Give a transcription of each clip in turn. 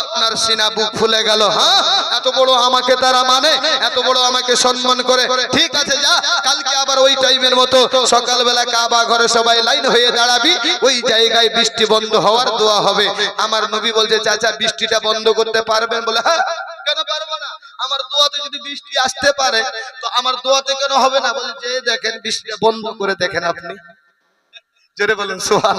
আপনার সিনা বুক ফুলে গেল হ্যাঁ? এত বড় আমাকে তারা মানে এত বড় আমাকে সম্মান করে। ঠিক আছে, যা, কালকে আবার ওই টাইমের মতো সকালবেলা কাবা ঘরে সবাই লাইন হয়ে দাঁড়াবি, ওই জায়গায় বৃষ্টি বন্ধ হওয়ার দোয়া হবে। আমার নবী বলছে, চাচা, বৃষ্টিটা বন্ধ করতে পারবেন বলে হ্যাঁ? কেন পারব না? আমার দোয়াতে যদি বৃষ্টি আসতে পারে, তো আমার দোয়াতে কেন হবে না? বলে, যে দেখেন বৃষ্টিটা বন্ধ করে দেখেন আপনি। জোরে বলেন সোহান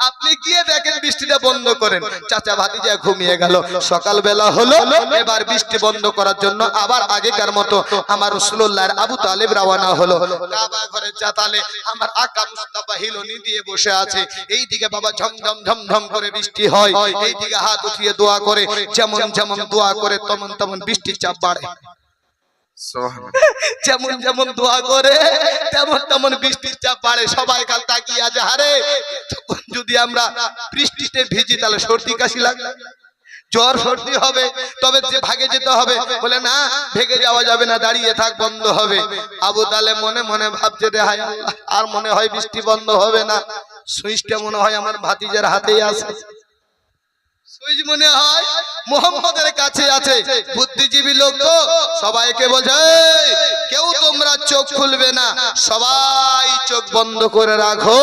আপনি গিয়ে দেখেন বৃষ্টিটা বন্ধ করেন। চাচা ভাতিজা ঘুমিয়ে গেল। সকালবেলা হলো এবার বৃষ্টি বন্ধ করার জন্য আবার আগেকার মতো আমার রসুল্লাহর আবু তালেব রওয়ানা হলো। কাবা ঘরে চাতালে আমার আকা মুস্তাফা হিলনি দিয়ে বসে আছে। এই দিকে বাবা ঝমঝম ঝমঝম করে বৃষ্টি হয়। এই দিকে হাত উঠিয়ে দোয়া করে। যেমন যেমন দোয়া করে তেমন তেমন বৃষ্টির চাপ বাড়ে। যেমন যেমন দোয়া করে তেমন তেমন বৃষ্টির চাপ বাড়ে। সবাই কাল তাকিয়ে আছে। হারে যদি আমরা বৃষ্টিতে ভিজি, তাহলে সর্দি, কাশি লাগবে। জ্বর, সর্দি হবে, তবে যে ভাগে যেতে হবে, বলে না, ভেগে যাওয়া যাবে না, দাঁড়িয়ে থাক, বন্ধ হবে। আবু তালে মনে মনে ভাবছে, রে হায় আর মনে হয় বৃষ্টি বন্ধ হবে না? সুইচটা মনে হয় আমার ভাতিজার হাতেই আছে। সুইচ মনে হয় মোহাম্মদের কাছে আছে। বুদ্ধিজীবী লোক তো, সবাইকে বোঝায় কেউ তোমরা চোখ খুলবে না, সবাই চোখ বন্ধ করে রাখো।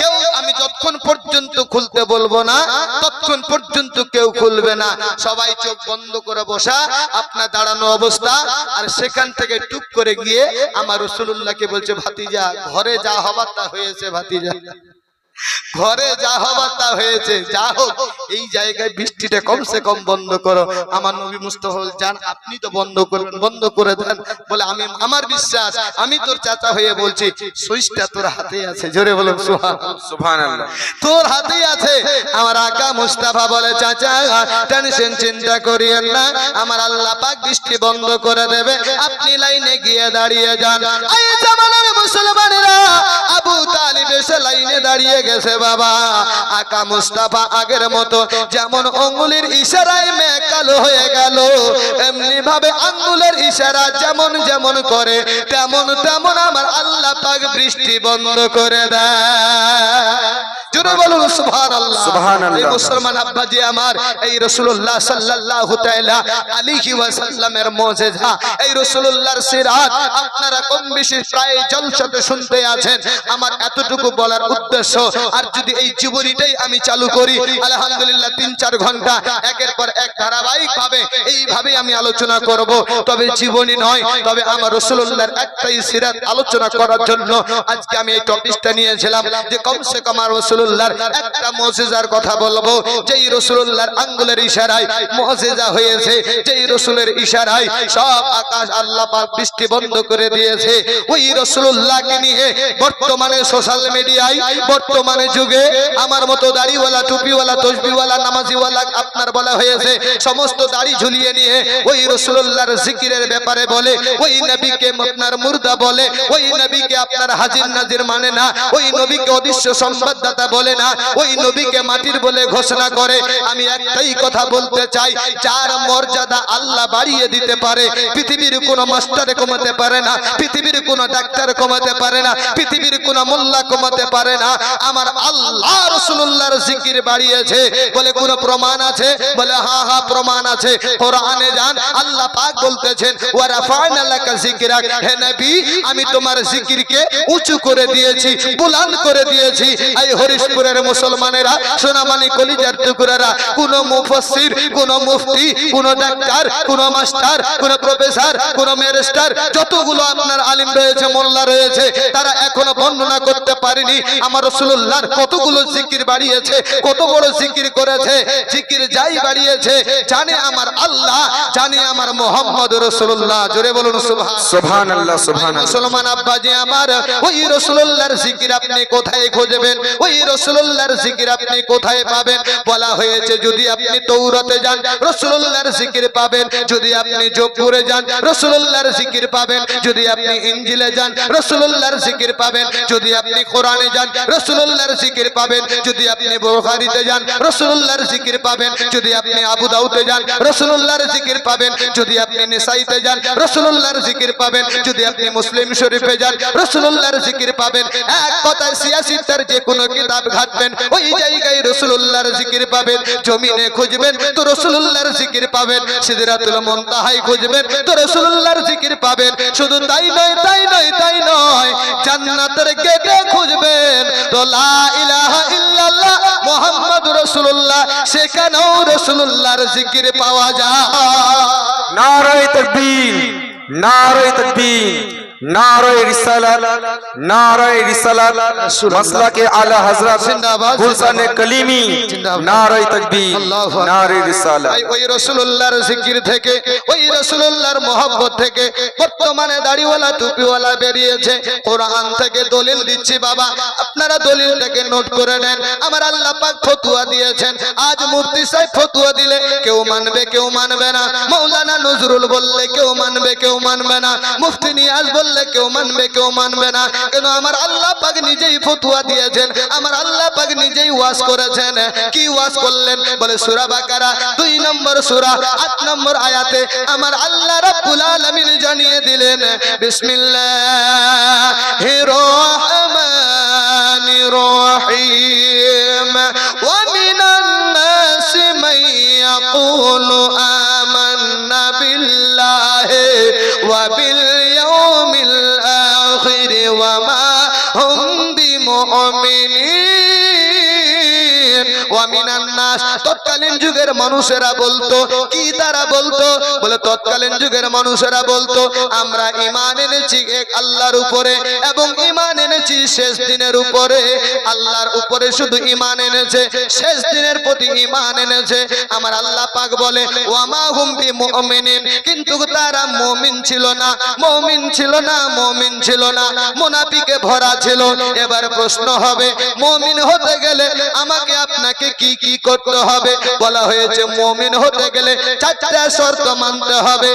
কেউ যতক্ষণ পর্যন্ত খুলতে বলব না, ততক্ষণ পর্যন্ত কেউ খুলবে না। সবাই চোখ বন্ধ করে বসা আপনার দাঁড়ানো অবস্থা, আর সেখান থেকে টুক করে গিয়ে আমার রসুল্লাহকে বলছে, ভাতিজা, ঘরে যা হবার তা হয়েছে, ভাতিজা। ঘরে যা হবার তা হয়েছে যা হোক এই জায়গায় বৃষ্টিটা কমসে কম বন্ধ করো। আমার নবী মুস্তফা জান আপনি তো বন্ধ করবেন বন্ধ করে দেন। বলে আমি আমার বিশ্বাস আমি তোর চাচা হয়ে বলছি সুইচটা তোর হাতে আছে। জোরে বলো সুহান সুবহানাল্লাহ। তোর হাতেই আছে। আমার আকা মুস্তাফা বলে চাচা টেনশন চিন্তা করিয়েন না। আমার আল্লাহ পাক বৃষ্টি বন্ধ করে দেবে। আপনি লাইনে গিয়ে দাঁড়িয়ে যান। এই জামানার মুসলমানেরা আবু তালিব এসে লাইনে দাঁড়িয়ে গেছে বাবা। আকা মুস্তাফা আগের মতো যেমন অঙ্গুলির ইশারায় কালো হয়ে গেল এমনি ভাবে আঙ্গুলের ইশারা যেমন যেমন করে তেমন তেমন আমার আল্লাহ পাক বৃষ্টি বন্ধ করে দেয়। জোরে বলুন সুবহানাল্লাহ। সুবহানাল্লাহ। এই মুসলমান আব্বাজি আমার এই রাসূলুল্লাহ সাল্লাল্লাহু তাআলা আলাইহি ওয়াসাল্লামের মুজিজা এই রাসূলুল্লাহর সিরাত আপনারা কম বেশি প্রায় জলসাতে শুনতে আছেন। আমার এতটুকু বলার উদ্দেশ্য আর যদি এই জীবনীটাই আমি চালু করি, আলহামদুলিল্লাহ তিন চার ঘণ্টা, একের পর এক ধারাবাহিক ভাবে এইভাবে আমি আলোচনা করব। তবে জীবনী নয়, তবে আমার রসুল্লাহর একটাই সিরাত আলোচনা করার জন্য আজকে আমি এই টপিকটা নিয়েছিলাম যে কমসে কম আমার রসুল্লাহর একটা মজেজার কথা বলব। যেই রসুল্লাহর আঙ্গুলের ইশারায় মজেজা হয়েছে, যেই রসুলের ইশারায় সব আকাশ আল্লাহ পাক বৃষ্টি বন্ধ করে দিয়েছে, ওই রসুল্লাহকে নিয়ে বর্তমানে সোশ্যাল মিডিয়ায় বর্তমানে যুগে আমার মতো দাড়িওয়ালা, টুপিওয়ালা, তসবিওয়ালা, নামাজিওয়ালা আপনার বলা হয়েছে, সমস্ত দাড়ি ঝুলিয়ে নিয়ে ওই রসুল্লাহর জিকিরের ব্যাপারে বলে, ওই নবীকে আপনার মুর্দা বলে, ওই নবীকে আপনার হাজির নাজির মানে না, ওই নবীকে অদৃশ্য সংবাদদাতা বলে না, ওই নবীকে মাটির বলে ঘোষণা করে। আমি একটাই কথা বলতে চাই, যার মর্যাদা আল্লাহ বাড়িয়ে দিতে পারে, পৃথিবীর কোন মাস্টারে কমাতে পারে না, পৃথিবীর কোন ডাক্তার কমাতে পারে না, পৃথিবীর কোন মোল্লা কমাতে পারে না আমার আল্লাহ রসুল্লাহর জিকির বাড়িয়েছে। বলে কোন প্রমাণ আছে? বলে হ্যাঁ হ্যাঁ প্রমাণ আছে। কোরআনে যান, আল্লাহ পাক বলতেছেন, ওয়া রাফা'না লাকা যিকরাক। হে নবী, আমি তোমার জিকিরকে উঁচু করে দিয়েছি বুলান করে দিয়েছি। এই হরিশপুরের মুসলমানেরা, সোনামানি কলিজার টুকরারা, কোন মুফাসসির, কোন মুফতি, কোন ডাক্তার, কোন মাস্টার, কোন প্রফেসর, কোন ম্যারিস্টার যতগুলো আপনার আলিম রয়েছে, মোল্লা রয়েছে, তারা এখনও বর্ণনা করতে পারেনি। আমার রাসূলুল্লাহর কতগুলো জিকির বাড়িয়েছে কত বড় জিকির করেছে জিকির যাই বাড়িয়েছে জানে আমার আল্লাহ জানে আমার মোহাম্মদ রাসূলুল্লাহ। জোরে বলুন সুবহান সুবহানাল্লাহ সুবহানাল্লাহ। মুসলমান আব্বাজি আমার ওই রসুল্লাহর জিকির আপনি কোথায় খুঁজবেন? ওই রসুল্লাহর জিকির আপনি কোথায় পাবেন? বলা হয়েছে যদি আপনি তৌরাতে যান রসুল্লাহর জিকির পাবেন। যদি আপনি যোগপুরে যান রসুল্লাহর জিকির পাবেন। যদি আপনি ইঞ্জিলে যান রসুল্লাহর জিকির পাবেন। যদি আপনি কোরআনে যান রসুল্লাহর জিকির পাবেন। যদি আপনি বুখারীতে যান, রসুল্লাহর জিকির পাবেন। যদি আপনি আবু দাউদে যান, রসুল্লাহর জিকির পাবেন। যদি আপনি নিসাইতে যান, রসুল্লাহর জিকির পাবেন। যদি আপনি মুসলিম শরীফে যান, রসুল্লাহর জিকির পাবেন। এক কথায় সিয়াসিতার যে কোনো কিতাব ঘাটবেন, ওই জায়গায় রসুল্লাহর জিকির পাবেন। জমিনে খুঁজবেন, তো রসুল্লাহর জিকির পাবেন। সিদরাতুল মুনতাহাই খুঁজবেন, তো রসুল্লাহর জিকির পাবেন। শুধু তাই নয় তাই নয় তাই নয়, জান্নাতের গেটে খুঁজবেন। তো লা ইলাহা ইল্লাল্লাহ মুহাম্মদ রাসূলুল্লাহ, সেখানেও রাসূলুল্লাহর জিকির পাওয়া যায়। নারায় তকবীর নারায় তকবীর। নারায় রিসালাত নারায় রিসালাত মাসলাকে আলা হযরত জিন্দাবাদ। গুলশানে কলিমি নারায় তকবীর নারায় রিসালাত। ওই রসুল্লাহর জিকির থেকে ওই রসুল্লাহর মহব্বত থেকে বর্তমানে দাড়িওয়ালা টুপিওয়ালা বেরিয়েছে। কোরআন থেকে দলিল দিচ্ছি বাবা। আপনারা দলিলটাকে নোট করে নেন। আমার আল্লাহ পাক ফতুয়া দিয়েছেন। আজ মুফতি সাহেব ফতুয়া দিলে কেউ মানবে কেউ মানবে না। মৌলানা নজরুল বললে কেউ মানবে কেউ মানবে না। মুফতি নিয়াজ বললে কেউ মানবে কেউ মানবে না। কেন আমার আল্লাহ পাক নিজেই ফতুয়া দিয়েছেন, আমার আল্লাহ পাক নিজেই ওয়াজ করেছেন। কি ওয়াজ করলেন? বলে সূরা বাকারা, দুই নম্বর সূরা, আট নম্বর আয়াতে আমার আল্লাহ রাব্বুল আলামিন জানিয়ে দিলেন বিসমিল্লাহির রহমানির রহিম। তৎকালীন যুগের মানুষেরা বলতো, কি তারা বলতো? বলে, তৎকালীন যুগের মানুষেরা বলতো, আমরা ঈমান এনেছি এক আল্লাহর উপরে এবং ঈমান এনেছি শেষ দিনের উপরে। আল্লাহর উপরে শুধু ঈমান এনেছে, শেষ দিনের প্রতি ঈমান এনেছে। আমার আল্লাহ পাক বলে ওয়ামা হুম বিমুমিনিন। কিন্তু তারা মুমিন ছিল না, মুমিন ছিল না, মুমিন ছিল না। মুনাফিকে ভরা ছিল। এবার প্রশ্ন হবে, মুমিন হতে গেলে আমাকে আপনাকে কি কি করতে হবে। বলা হয়েছে, মমিন হতে গেলে চারটা শর্ত মানতে হবে।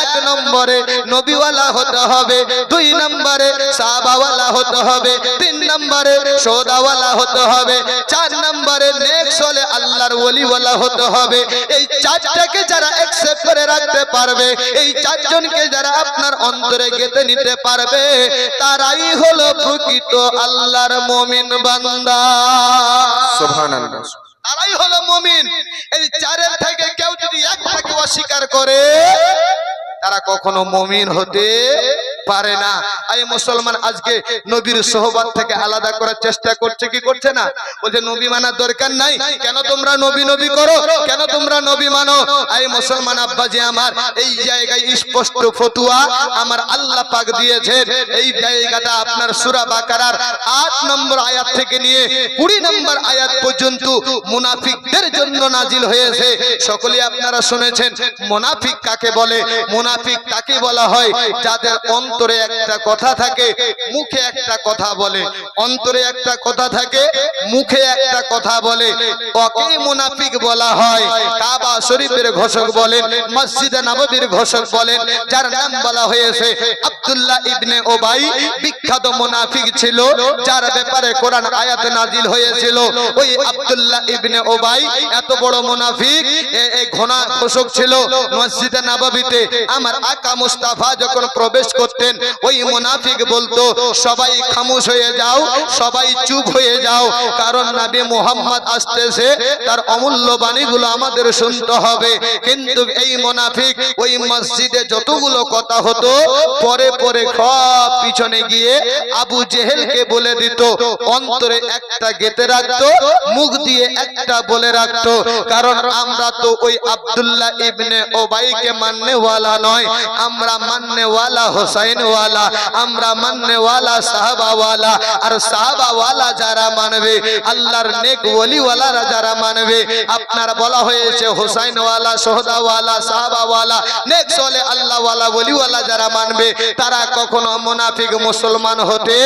এক নম্বরে নবীওয়ালা হতে হবে, দুই নম্বরে সাহাবাওয়ালা হতে হবে, তিন নম্বরে সৌদাওয়ালা হতে হবে, চার নম্বরে হলে আল্লাহর ওলিওয়ালা হতে হবে। এই চারটাকে যারা অ্যাকসেপ্ট করে রাখতে পারবে, এই চারজনকে যারা আপনার অন্তরে গেতে নিতে পারবে, তারাই হলো প্রকৃত আল্লাহর মমিন বান্দা। সুবহানাল্লাহ। তারাই হলো মমিন। এই চারের থেকে কেউ যদি এক থাকে অস্বীকার করে, তারা কখনো মমিন হতে পারে না। এই মুসলমান আজকে নবীর সোহবাত থেকে আলাদা করার চেষ্টা করছে, কি করছে না? বলছে, নবী মানার দরকার নাই। কেন তোমরা নবী নবী করো? কেন তোমরা নবী মানো? এই মুসলমান আব্বাজি আমার, এই জায়গায় স্পষ্ট ফতুয়া আমার আল্লাহ পাক দিয়েছেন। এই জায়গাটা আপনার সূরা বাকারার 8 নম্বর আয়াত থেকে নিয়ে 20 নম্বর আয়াত পর্যন্ত মুনাফিকদের জন্য নাজিল হয়েছে। সকলে আপনারা শুনেছেন, মুনাফিক কাকে বলে? মুনাফিক তাকে বলা হয় যাদের অন্তরে একটা কথা থাকে, মুখে একটা কথা বলে। অন্তরে একটা কথা থাকে, মুখে একটা কথা বলে। ওকেই মুনাফিক বলা হয়। কাবা শরীফের ঘোষক বলেন, মসজিদে নববীর ঘোষক বলেন, যার নাম বলা হয়েছে আব্দুল্লাহ ইবনে ওবাই। বিখ্যাত মুনাফিক ছিল, যার ব্যাপারে কোরআন আয়াত নাজিল হয়েছিল। ওই আব্দুল্লাহ ইবনে ওবাই এত বড় মুনাফিক এই ঘোনা ঘোষক ছিল মসজিদে নববীতে। আমার আকা মুস্তাফা যখন প্রবেশ করতেন ওই মুনাফিক বলতো, সবাই খামোশ হয়ে যাও, সবাই চুপ হয়ে যাও, কারণ নবী মুহাম্মদ আসতেছে, তার অমূল্য বাণীগুলো আমাদের শুনতে হবে। কিন্তু এই মুনাফিক ওই মসজিদে যতগুলো কথা হতো, পরে পরে সব পিছনে গিয়ে আবু জেহেলকে বলে দিত, অন্তরে একটা গেতে রাখতো, মুখ দিয়ে একটা বলে রাখতো, কারণ আমরা তো ওই আব্দুল্লাহ ইবনে ওবাইকে মাননে ওয়ালা নয়, আমরা মাননে ওয়ালা হোসাইন ওয়ালা আমরা মাননে ওয়ালা সাহাবা ওয়ালা আর সাহাবা ওয়ালা যারা মানবে আল্লাহর নেক ওলি ওয়ালারা যারা মানবে আপনার বলা হয়েছে হোসাইন ওয়ালা সোহদা ওয়ালা সাহাবা ওয়ালা নেক চলে আল্লাহ ওয়ালা ওলি ওয়ালা যারা মানবে তারা কখনো মুনাফিক মুসলমান হতে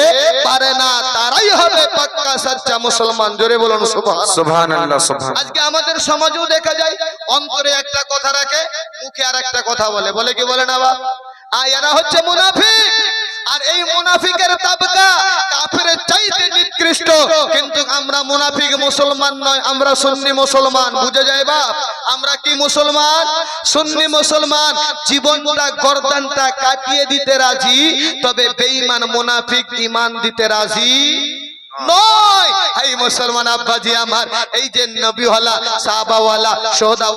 পারে না তারাই হবে পাক্কা সচ্চা মুসলমান। জোরে বলুন সুবহানাল্লাহ। সুবহান আজকে আমাদের সমাজেও দেখা যায় অন্তরে একটা কথা রাখে মুখে আর একটা কথা বলে। বলে কি বলে না বাপ? আর এরা হচ্ছে মুনাফিক। আর এই মুনাফিকের তাবকা কাফিরের চাইতে নিকৃষ্ট। কিন্তু আমরা মুনাফিক মুসলমান নয়, আমরা সুন্নি মুসলমান। বুঝে যায় বাপ? আমরা কি মুসলমান? সুন্নি মুসলমান। জীবনটা, গর্দানটা কাটিয়ে দিতে রাজি, তবে বেঈমান মুনাফিক ঈমান দিতে রাজি নয়। এই মুসলমান আব্বাজি আমার, এই যে নবীওয়ালা, সাহাবাওয়ালা সোহদা